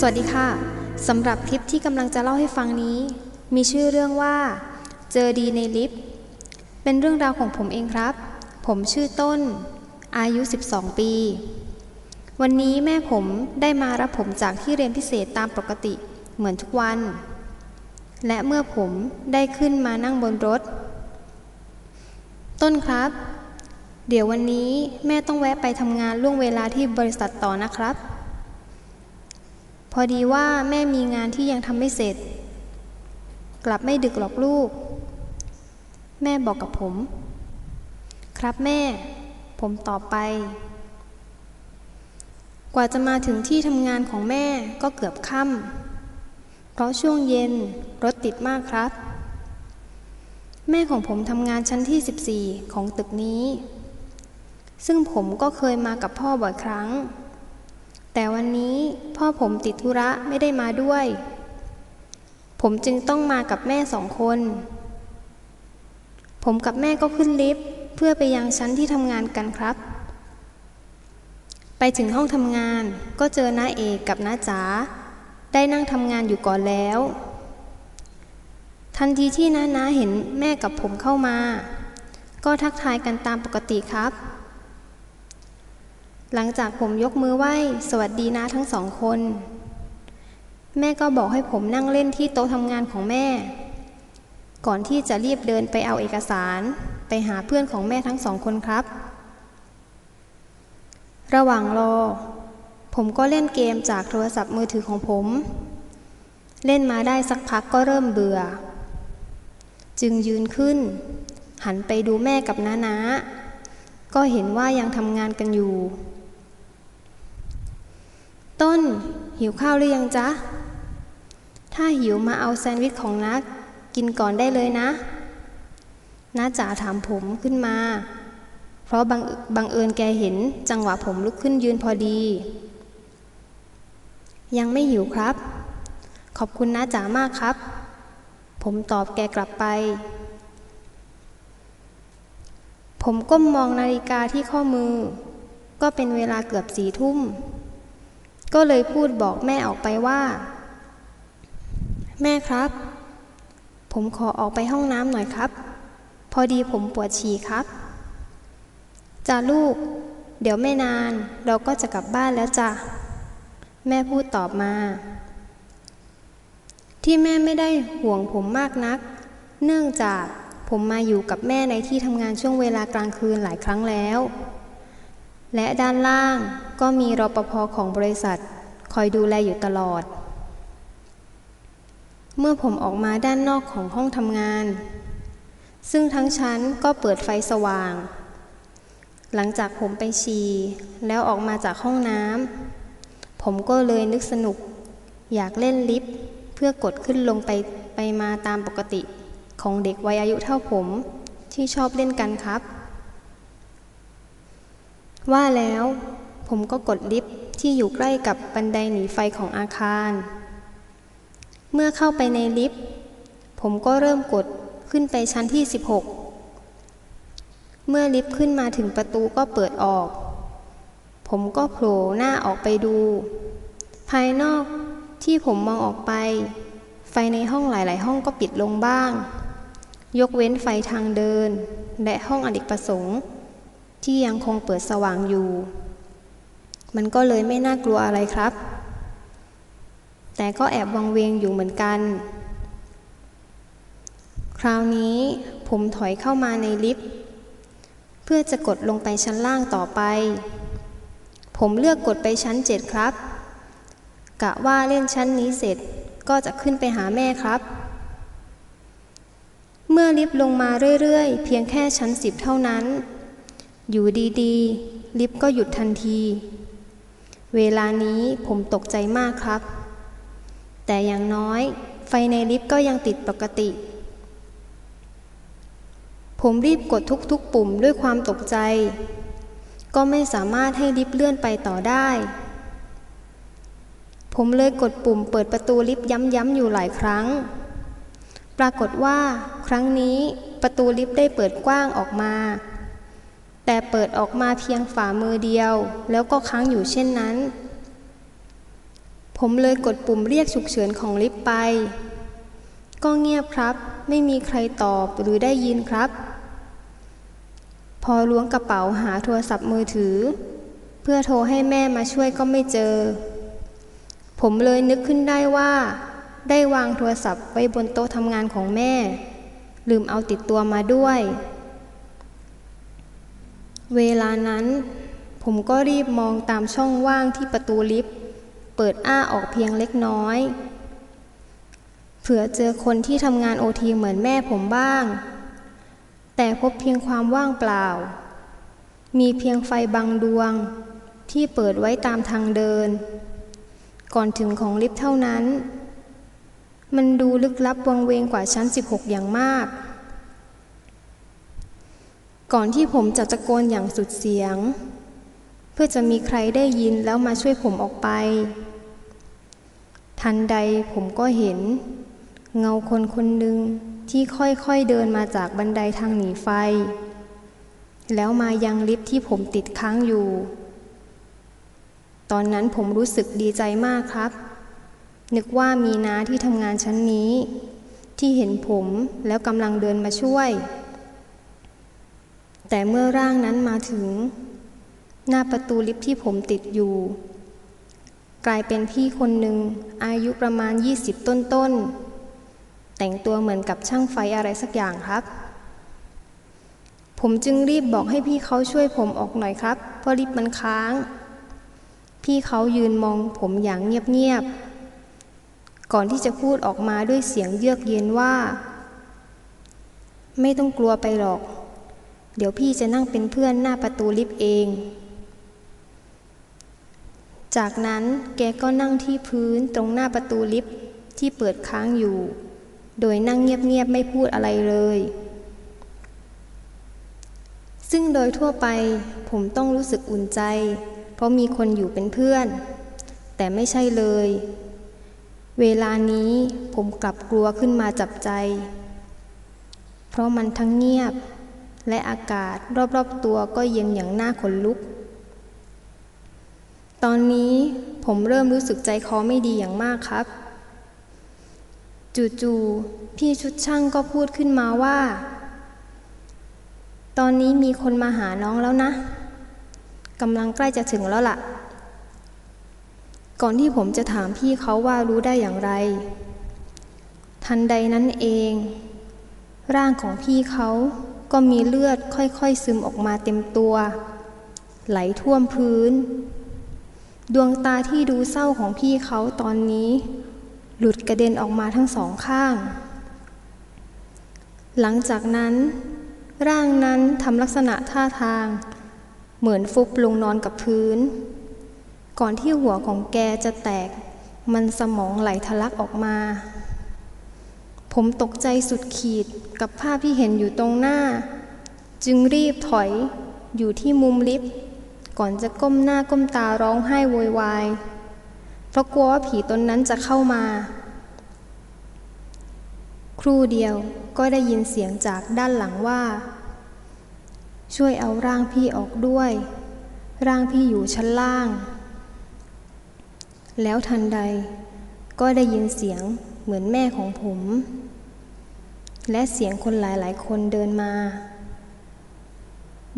สวัสดีค่ะสำหรับคลิปที่กำลังจะเล่าให้ฟังนี้ มีชื่อเรื่องว่า เจอดีในลิฟต์เป็นเรื่องราวของผมเองครับ ผมชื่อต้น อายุ 12 ปี วันนี้แม่ผมได้มารับผมจากที่เรียนพิเศษตามปกติเหมือนทุกวัน และเมื่อผมได้ขึ้นมานั่งบนรถ ต้นครับ เดี๋ยววันนี้แม่ต้องแวะไปทำงานล่วงเวลาที่บริษัทต่อนะครับ อดีว่าแม่มีงานที่ยังทำไม่เสร็จ กลับไม่ดึกหรอกลูก แม่บอกกับผม ครับแม่ ผมตอบไป กว่าจะมาถึงที่ทำงานของแม่ก็เกือบค่ำเพราะช่วงเย็นรถติดมากครับ แม่ของผมทำงานชั้นที่ 14 ของตึกนี้ ซึ่งผมก็เคยมากับพ่อบ่อยครั้ง แต่วันนี้พ่อผมติดธุระไม่ได้มาด้วย ผมจึงต้องมากับแม่สองคน ผมกับแม่ก็ขึ้นลิฟต์เพื่อไปยังชั้นที่ทำงานกันครับ ไปถึงห้องทำงานก็เจอน้าเอกกับน้าจ๋าได้นั่งทำงานอยู่ก่อนแล้ว ทันทีที่น้าน้าเห็นแม่กับผมเข้ามา ก็ทักทายกันตามปกติครับ หลังจากผมยกมือไหว้สวัสดีน้าทั้งสองคน แม่ก็บอกให้ผมนั่งเล่นที่โต๊ะทำงานของแม่ ก่อนที่จะรีบเดินไปเอาเอกสาร ไปหาเพื่อนของแม่ทั้งสองคนครับ ระหว่างรอ ผมก็เล่นเกมจากโทรศัพท์มือถือของผม เล่นมาได้สักพักก็เริ่มเบื่อ จึงยืนขึ้น หันไปดูแม่กับน้านาก็เห็นว่ายังทำงานกันอยู่ ต้นหิวข้าวหรือยังจ๊ะ ถ้าหิวมาเอาแซนด์วิชของนัก กินก่อนได้เลยนะน้าจ๋าถามผมขึ้นมา เพราะบังบังเอิญแกเห็นจังหวะผมลุกขึ้นยืนพอดี ยังไม่หิวครับ ขอบคุณน้าจ๋ามากครับ ผมตอบแกกลับไป ผมก้มมองนาฬิกาที่ข้อมือ ก็เป็นเวลาเกือบสี่ทุ่ม ก็เลยพูดบอกแม่ออกไปว่า แม่ครับ ผมขอออกไปห้องน้ำหน่อยครับ พอดีผมปวดฉี่ครับจ้าลูก เดี๋ยวไม่นานเราก็จะกลับบ้านแล้วจ้ะแม่พูดตอบมา ที่แม่ไม่ได้ห่วงผมมากนัก เนื่องจากผมมาอยู่กับแม่ในที่ทำงานช่วงเวลากลางคืนหลายครั้งแล้ว และด้านล่าง ก็มีรปภของบริษัท คอยดูแลอยู่ตลอด เมื่อผมออกมาด้านนอกของห้องทำงาน ซึ่งทั้งชั้นก็เปิดไฟสว่าง หลังจากผมไปฉี่แล้วออกมาจากห้องน้ำผมก็เลยนึกสนุก อยากเล่นลิฟต์เพื่อกดขึ้นลงไปไปมาตามปกติของเด็กวัยอายุเท่าผมที่ชอบเล่นกันครับ ว่าแล้ว ผมก็กดลิฟต์ที่อยู่ใกล้กับบันไดหนีไฟของอาคาร เมื่อเข้าไปในลิฟต์ ผมก็เริ่มกดขึ้นไปชั้นที่ 16 เมื่อลิฟต์ขึ้นมาถึงประตูก็เปิดออก ผมก็โผล่หน้าออกไปดู ภายนอกที่ผมมองออกไป ไฟในห้องหลาย ๆ ห้องก็ปิดลงบ้าง ยกเว้นไฟทางเดิน และห้องอเนกประสงค์ ที่ยังคงเปิดสว่างอยู่ มันก็เลยไม่น่ากลัวอะไรครับ แต่ก็แอบวังเวงอยู่เหมือนกัน คราวนี้ผมถอยเข้ามาในลิฟต์ เพื่อจะกดลงไปชั้นล่างต่อไป ผมเลือกกดไปชั้นเจ็ดครับ กะว่าเล่นชั้นนี้เสร็จก็จะขึ้นไปหาแม่ครับ เมื่อลิฟต์ลงมาเรื่อยๆ เพียงแค่ชั้นสิบเท่านั้น อยู่ดีๆ ลิฟต์ก็หยุดทันที เวลานี้ผมตกใจมากครับ แต่อย่างน้อยไฟในลิฟต์ก็ยังติดปกติ ผมรีบกดทุกๆปุ่มด้วยความตกใจ ก็ไม่สามารถให้ลิฟต์เลื่อนไปต่อได้ ผมเลยกดปุ่มเปิดประตูลิฟต์ย้ำๆอยู่หลายครั้ง ปรากฏว่า ครั้งนี้ประตูลิฟต์ได้เปิดกว้างออกมา แต่เปิดออกมาเพียงฝ่ามือเดียว แล้วก็ค้างอยู่เช่นนั้น ผมเลยกดปุ่มเรียกฉุกเฉินของลิฟต์ไป ก็เงียบครับ ไม่มีใครตอบหรือได้ยินครับ พอล้วงกระเป๋าหาโทรศัพท์มือถือ เพื่อโทรให้แม่มาช่วยก็ไม่เจอ ผมเลยนึกขึ้นได้ว่า ได้วางโทรศัพท์ไว้บนโต๊ะทำงานของแม่ ลืมเอาติดตัวมาด้วย เวลานั้น ผมก็รีบมองตามช่องว่างที่ประตูลิฟต์เปิดอ้าออกเพียงเล็กน้อย เผื่อเจอคนที่ทำงานโอทีเหมือนแม่ผมบ้าง แต่พบเพียงความว่างเปล่า มีเพียงไฟบางดวง ที่เปิดไว้ตามทางเดิน ก่อนถึงของลิฟต์เท่านั้น มันดูลึกลับวังเวงกว่าชั้น 16 อย่างมาก ก่อนที่ผมจะตะโกนอย่างสุดเสียง เพื่อจะมีใครได้ยินแล้วมาช่วยผมออกไป ทันใดผมก็เห็น เงาคนคนหนึ่งที่ค่อยๆเดินมาจากบันไดทางหนีไฟ แล้วมายังลิฟที่ผมติดค้างอยู่ ตอนนั้นผมรู้สึกดีใจมากครับ นึกว่ามีน้าที่ทำงานชั้นนี้ ที่เห็นผมแล้วกำลังเดินมาช่วย แต่เมื่อร่างนั้นมาถึง หน้าประตูลิฟที่ผมติดอยู่ กลายเป็นพี่คนหนึ่งอายุประมาณ 20 ต้นๆ แต่งตัวเหมือนกับช่างไฟอะไรสักอย่างครับ ผมจึงรีบบอกให้พี่เขาช่วยผมออกหน่อยครับเพราะลิฟต์มันค้าง พี่เขายืนมองผมอย่างเงียบๆ ก่อนที่จะพูดออกมาด้วยเสียงเยือกเย็นว่า ไม่ต้องกลัวไปหรอก เดี๋ยวพี่จะนั่งเป็นเพื่อนหน้าประตูลิฟต์เอง จากนั้นแกก็นั่งที่พื้นตรงหน้าประตูลิฟต์ที่เปิดค้างอยู่ โดยนั่งเงียบๆไม่พูดอะไรเลย ซึ่งโดยทั่วไปผมต้องรู้สึกอุ่นใจ เพราะมีคนอยู่เป็นเพื่อน แต่ไม่ใช่เลย เวลานี้ผมกลับกลัวขึ้นมาจับใจ เพราะมันทั้งเงียบ และอากาศรอบๆตัวก็เย็นอย่างน่าขนลุก ตอนนี้ผมเริ่มรู้สึกใจคอไม่ดีอย่างมากครับ จู่ๆพี่ชุดช่างก็พูดขึ้นมาว่า ตอนนี้มีคนมาหาน้องแล้วนะกำลังใกล้จะถึงแล้วล่ะ ก่อนที่ผมจะถามพี่เขาว่ารู้ได้อย่างไร ทันใดนั้นเอง ร่างของพี่เขา ก็มีเลือดค่อยๆซึมออกมาเต็มตัว ไหลท่วมพื้น ดวงตาที่ดูเศร้าของพี่เขาตอนนี้ หลุดกระเด็นออกมาทั้งสองข้าง หลังจากนั้น ร่างนั้นทำลักษณะท่าทาง เหมือนฟุบลงนอนกับพื้น ก่อนที่หัวของแกจะแตก มันสมองไหลทะลักออกมา ผมตกใจสุดขีด กับภาพที่เห็นอยู่ตรงหน้า จึงรีบถอยอยู่ที่มุมลิฟต์ก่อนจะก้มหน้าก้มตาร้องไห้โวยวาย เพราะกลัวว่าผีตนนั้นจะเข้ามา ครู่เดียวก็ได้ยินเสียงจากด้านหลังว่า ช่วยเอาร่างพี่ออกด้วย ร่างพี่อยู่ชั้นล่าง แล้วทันใดก็ได้ยินเสียงเหมือนแม่ของผม และเสียงคนหลายๆคนเดินมา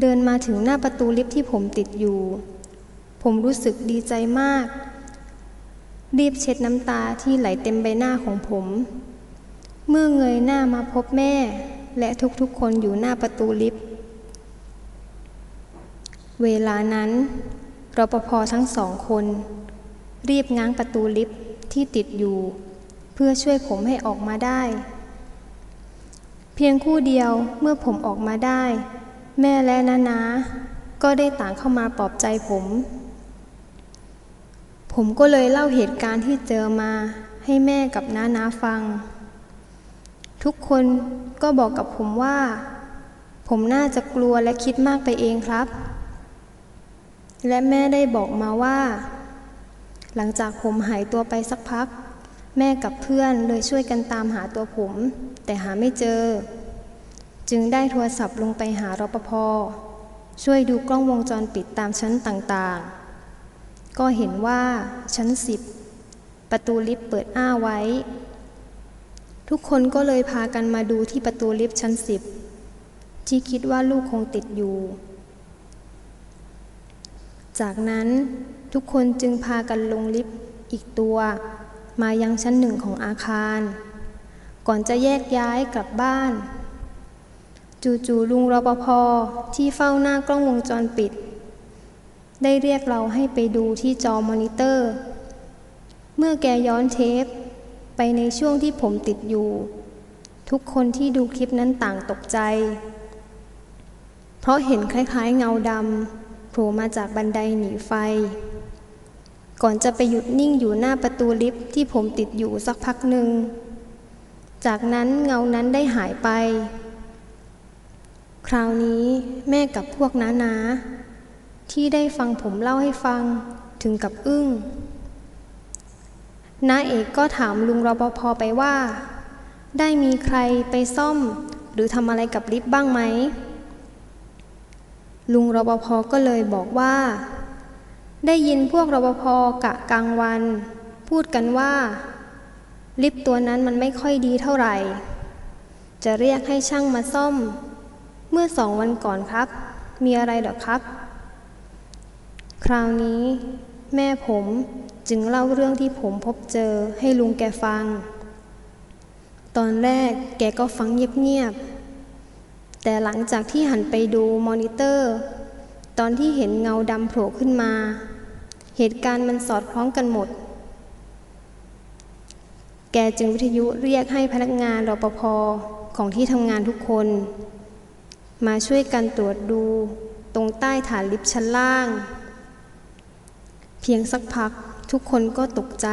เดินมาถึงหน้าประตูลิฟต์ที่ผมติดอยู่ ผมรู้สึกดีใจมาก รีบเช็ดน้ำตาที่ไหลเต็มใบหน้าของผม เมื่อเงยหน้ามาพบแม่ และทุกๆคนอยู่หน้าประตูลิฟต์เวลานั้นรปภทั้งสองคน รีบง้างประตูลิฟต์ที่ติดอยู่ เพื่อช่วยผมให้ออกมาได้ เพียงคู่เดียวเมื่อผมออกมาได้ แม่และนานา ก็ได้ต่างเข้ามาปลอบใจผม ผมก็เลยเล่าเหตุการณ์ที่เจอมาให้แม่กับน้านาฟัง ทุกคนก็บอกกับผมว่า ผมน่าจะกลัวและคิดมากไปเองครับ และแม่ได้บอกมาว่า หลังจากผมหายตัวไปสักพัก แม่กับเพื่อนเลยช่วยกันตามหาตัวผม แต่หาไม่เจอ จึงได้โทรศัพท์ลงไปหารปภช่วยดูกล้องวงจรปิดตามชั้นต่างๆ ก็เห็นว่าชั้นสิบประตูลิฟต์เปิดอ้าไว้ ทุกคนก็เลยพากันมาดูที่ประตูลิฟต์ชั้นสิบที่คิดว่าลูกคงติดอยู่ จากนั้นทุกคนจึงพากันลงลิฟต์อีกตัว มายังชั้นหนึ่งของอาคาร ก่อนจะแยกย้ายกลับบ้าน จู่ๆลุงรปภที่เฝ้าหน้ากล้องวงจรปิด ได้เรียกเราให้ไปดูที่จอมอนิเตอร์ เมื่อแกย้อนเทป ไปในช่วงที่ผมติดอยู่ ทุกคนที่ดูคลิปนั้นต่างตกใจ เพราะเห็นคล้ายๆเงาดำโผล่มาจากบันไดหนีไฟ ก่อนจะไปหยุดนิ่งอยู่หน้าประตูลิฟต์ที่ผมติดอยู่สักพักหนึ่ง จากนั้นเงานั้นได้หายไป คราวนี้แม่กับพวกน้าๆที่ได้ฟังผมเล่าให้ฟังถึงกับอึ้งน้าเอกก็ถามลุงรปภไปว่า ได้มีใครไปซ่อม หรือทำอะไรกับลิฟต์บ้างไหม ลุงรปภก็เลยบอกว่า ได้ยินพวกรปภกะกลางวัน พูดกันว่า ลิฟต์ตัวนั้นมันไม่ค่อยดีเท่าไหร่ จะเรียกให้ช่างมาซ่อม เมื่อสองวันก่อนครับ มีอะไรหรอครับ คราวนี้ แม่ผมจึงเล่าเรื่องที่ผมพบเจอให้ลุงแกฟัง ตอนแรกแกก็ฟังเงียบๆแต่หลังจากที่หันไปดูมอนิเตอร์ ตอนที่เห็นเงาดำโผล่ขึ้นมา เหตุการณ์มันสอดคล้องกันหมด แกจึงวิทยุเรียกให้พนักงานรปภของที่ทำงานทุกคน มาช่วยกันตรวจดูตรงใต้ฐานลิฟต์ชั้นล่าง เพียงสักพักทุกคนก็ตกใจ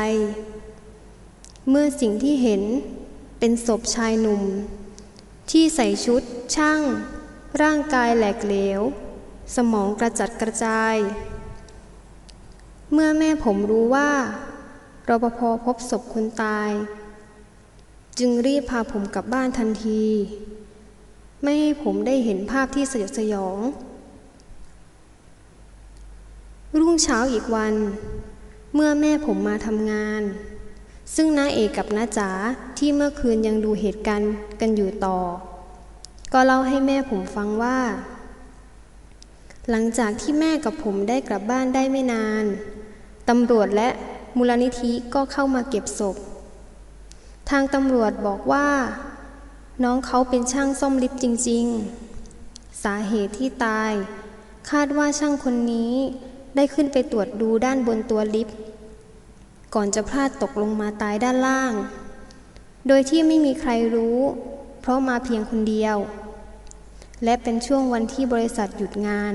เมื่อสิ่งที่เห็นเป็นศพชายหนุ่ม ที่ใส่ชุดช่าง ร่างกายแหลกเหลว สมองกระจัดกระจาย เมื่อแม่ผมรู้ว่ารปภพบศพคนตาย จึงรีบพาผมกลับบ้านทันที ไม่ให้ผมได้เห็นภาพที่สยดสยอง รุ่งเช้าอีกวัน เมื่อแม่ผมมาทำงาน ซึ่งน้าเอกกับน้าจ๋าที่เมื่อคืนยังดูเหตุการณ์กันอยู่ต่อ ก็เล่าให้แม่ผมฟังว่า หลังจากที่แม่กับผมได้กลับบ้านได้ไม่นาน ตำรวจและมูลนิธิก็เข้ามาเก็บศพ ทางตำรวจบอกว่า น้องเขาเป็นช่างซ่อมลิฟต์จริง ๆ สาเหตุที่ตาย คาดว่าช่างคนนี้ได้ขึ้นไปตรวจดูด้านบนตัวลิฟต์ ก่อนจะพลาดตกลงมาตายด้านล่าง โดยที่ไม่มีใครรู้ เพราะมาเพียงคนเดียว และเป็นช่วงวันที่บริษัทหยุดงาน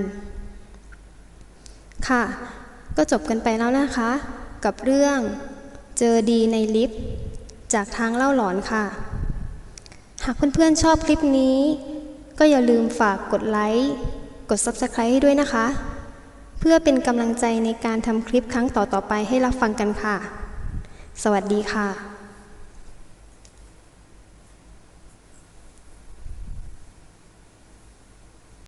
ค่ะ ก็จบกันไปแล้วนะคะ กับเรื่องเจอดีในลิฟต์จากทางเล่าหลอนค่ะ หากเพื่อนๆชอบคลิปนี้ ก็อย่าลืมฝากกดไลค์กด Subscribe ให้ด้วยนะคะ เพื่อเป็นกำลังใจในการทำคลิปครั้งต่อๆไปให้รับฟังกันค่ะ สวัสดีค่ะ